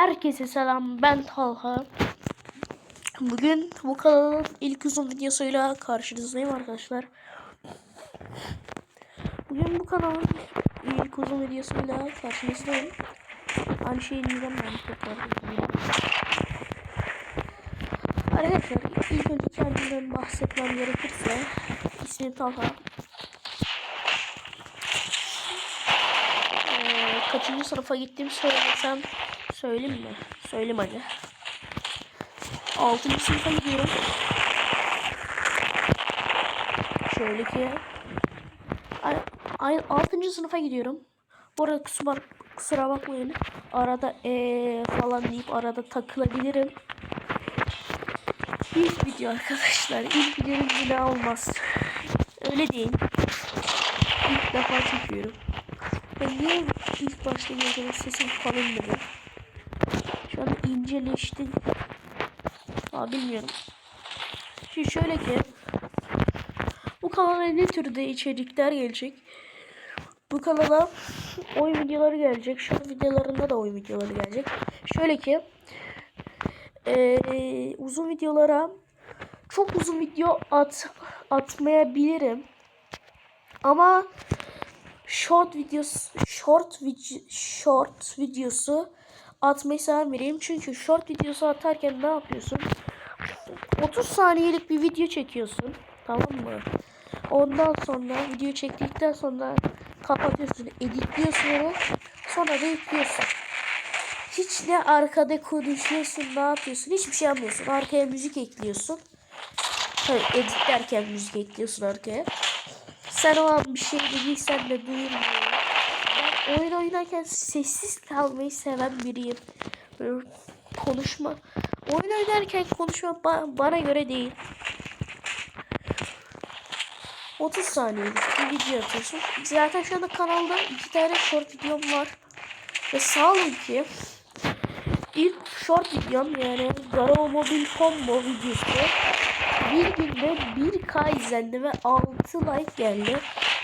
Herkese selam ben Talha. Bugün bu kanalın ilk uzun videosuyla karşınızdayım arkadaşlar. Bugün bu kanalın ilk uzun videosuyla karşınızdayım. Aynı şeyi diyeceğim ben tekrar. Arkadaşlar ilk önce kendimden bahsetmem gerekirse ismim Talha. Ee, kaçıncı sınıfa gittiğimi söylesem söyleyeyim mi? Söyleyeyim hadi. 6. sınıfa gidiyorum. Şöyle ki ay, ay, 6. sınıfa gidiyorum. Bu arada kusura, kusura bakmayın. Arada ee falan deyip arada takılabilirim. İlk video arkadaşlar. İlk videonun ne olmaz. Öyle değil. İlk defa çekiyorum. Ben niye ilk başta geldiğinde sesim kalın dedi. Şu an inceleşti. Aa bilmiyorum. Şimdi şöyle ki bu kanala ne türde içerikler gelecek? Bu kanala oyun videoları gelecek. Şu videolarında da oyun videoları gelecek. Şöyle ki ee, uzun videolara çok uzun video at atmayabilirim. Ama short videosu short video, short videosu atmayı seven biriyim. Çünkü short videosu atarken ne yapıyorsun? 30 saniyelik bir video çekiyorsun. Tamam mı? Ondan sonra video çektikten sonra kapatıyorsun, editliyorsun onu. Sonra da yüklüyorsun. Hiç ne arkada konuşuyorsun, ne yapıyorsun? Hiçbir şey yapmıyorsun. Arkaya müzik ekliyorsun. Tabii editlerken müzik ekliyorsun arkaya. Sen o an bir şey dediysen de duyulmuyor. Ben oyun oynarken sessiz kalmayı seven biriyim. Böyle konuşma. Oyun oynarken konuşma ba- bana göre değil. 30 saniyelik bir video atıyorsun. Zaten şu anda kanalda iki tane short videom var. Ve sağ olun ki short videom yani Garo Mobil Combo videosu bir günde 1K izlendi ve 6 like geldi.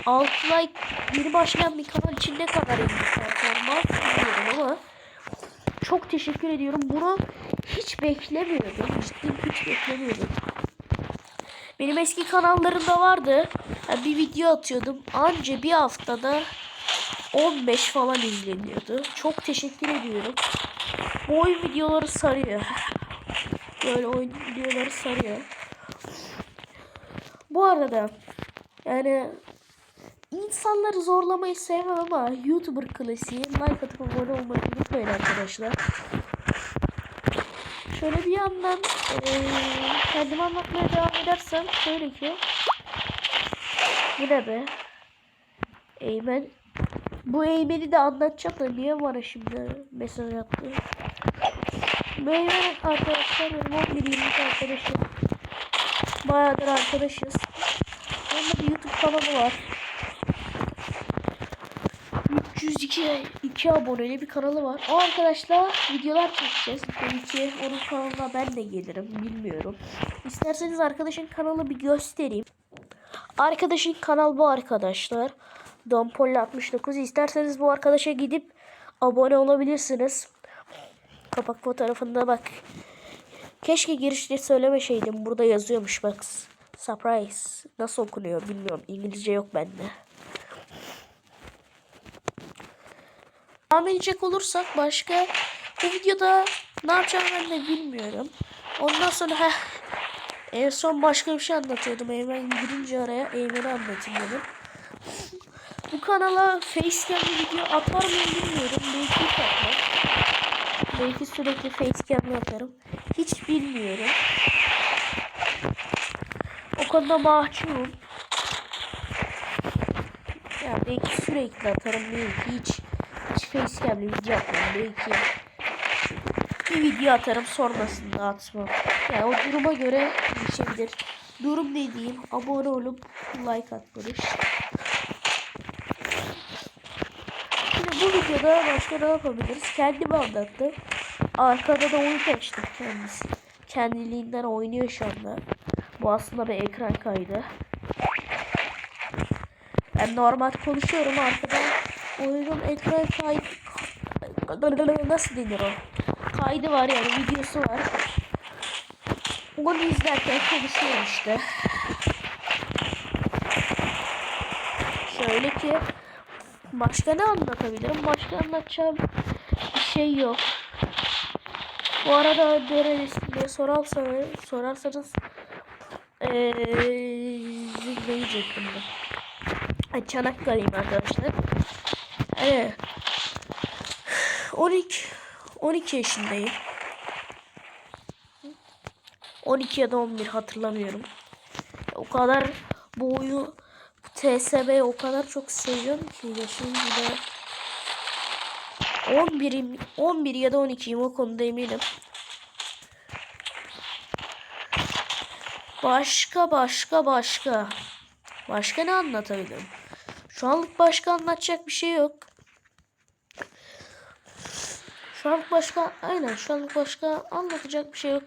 6 like yeni başlayan bir kanal için ne kadar iyi bir performans bilmiyorum ama çok teşekkür ediyorum. Bunu hiç beklemiyordum. Ciddi hiç beklemiyordum. Benim eski kanallarımda vardı. Yani bir video atıyordum. Anca bir haftada 15 falan izleniyordu. Çok teşekkür ediyorum. Bu oyun videoları sarıyor. Böyle oyun videoları sarıyor. Bu arada yani insanları zorlamayı sevmem ama YouTuber klasiği like atıp abone olmayı unutmayın arkadaşlar. Şöyle bir yandan e, kendimi anlatmaya devam edersem şöyle ki bu ne be? Eymen bu Eymen'i de anlatacağım da niye bana şimdi mesaj attı? Eymen arkadaşlar benim 11 yıllık arkadaşım. Bayağıdır arkadaşız. Onun da bir YouTube kanalı var. 302 2 aboneli bir kanalı var. O arkadaşla videolar çekeceğiz. Belki onun kanalına ben de gelirim. Bilmiyorum. İsterseniz arkadaşın kanalı bir göstereyim. Arkadaşın kanal bu arkadaşlar. Dompol 69. İsterseniz bu arkadaşa gidip abone olabilirsiniz. Kapak fotoğrafında bak. Keşke girişte söylemeseydim. Burada yazıyormuş bak. Surprise. Nasıl okunuyor bilmiyorum. İngilizce yok bende. Devam edecek olursak başka bu videoda ne yapacağımı ben de bilmiyorum. Ondan sonra heh, en son başka bir şey anlatıyordum. Eymen girince araya Eymen'i anlatayım dedim. Bu kanala facecam'lı video atar mıyım bilmiyorum. Belki atmam. Belki sürekli facecam'lı yaparım. Hiç bilmiyorum. O konuda mahcubum. Ya belki sürekli atarım belki hiç hiç facecam'li video atmam belki bir video atarım sonrasında atmam. Yani o duruma göre değişebilir. Durum dediğim abone olup like atmanız. Bu videoda başka ne yapabiliriz? Kendimi anlattım. Arkada da oyun açtım kendisi. Kendiliğinden oynuyor şu anda. Bu aslında bir ekran kaydı. Ben normal konuşuyorum arkada. Oyunun ekran kaydı... Nasıl denir o? kaydı var yani videosu var. Onu izlerken konuşuyorum işte. Şöyle ki başka ne anlatabilirim? Başka anlatacağım bir şey yok. Bu arada nerelisin diye sorarsanız, sorarsanız ee, diyecektim ben? Çanakkale'yim arkadaşlar. Evet. 12 12 yaşındayım. 12 ya da 11 hatırlamıyorum. O kadar bu oyunu bu TSB'yi o kadar çok seviyorum ki yaşım bile 11'im 11 ya da 12'yim o konuda eminim. Başka başka başka. Başka ne anlatabilirim? Şu anlık başka anlatacak bir şey yok. Şu anlık başka aynen şu anlık başka anlatacak bir şey yok.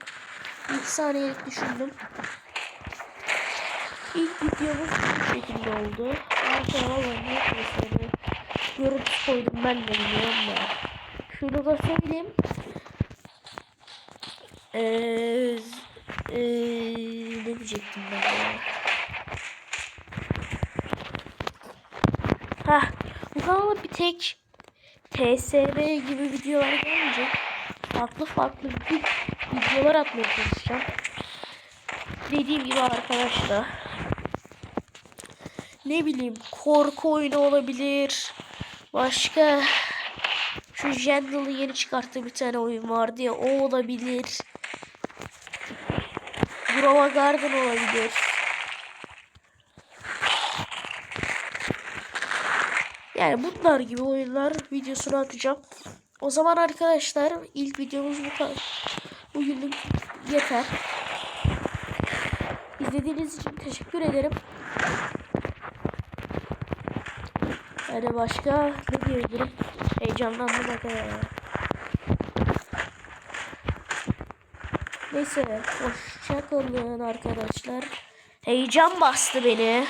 İlk saniyelik düşündüm. İlk videomuz bu şekilde oldu. Arkaya vallahi ne yapıyorsun? Görüntü koydum ben de bilmiyorum da. Şunu da söyleyeyim. Eee eee ne diyecektim ben ya? Hah, bu kanala bir tek TSB gibi videolar gelmeyecek. Farklı farklı bir videolar atmaya çalışacağım. Dediğim gibi arkadaşlar. Ne bileyim korku oyunu olabilir. Başka şu Jendal'ın yeni çıkarttığı bir tane oyun vardı ya o olabilir. Grova Garden olabilir. Yani bunlar gibi oyunlar videosunu atacağım. O zaman arkadaşlar ilk videomuz bu kadar. Bugünlük yeter. İzlediğiniz için teşekkür ederim. Yani başka ne diyebilirim? Heyecanlandım arkadaşlar. Neyse hoşça kalın arkadaşlar. Heyecan bastı beni.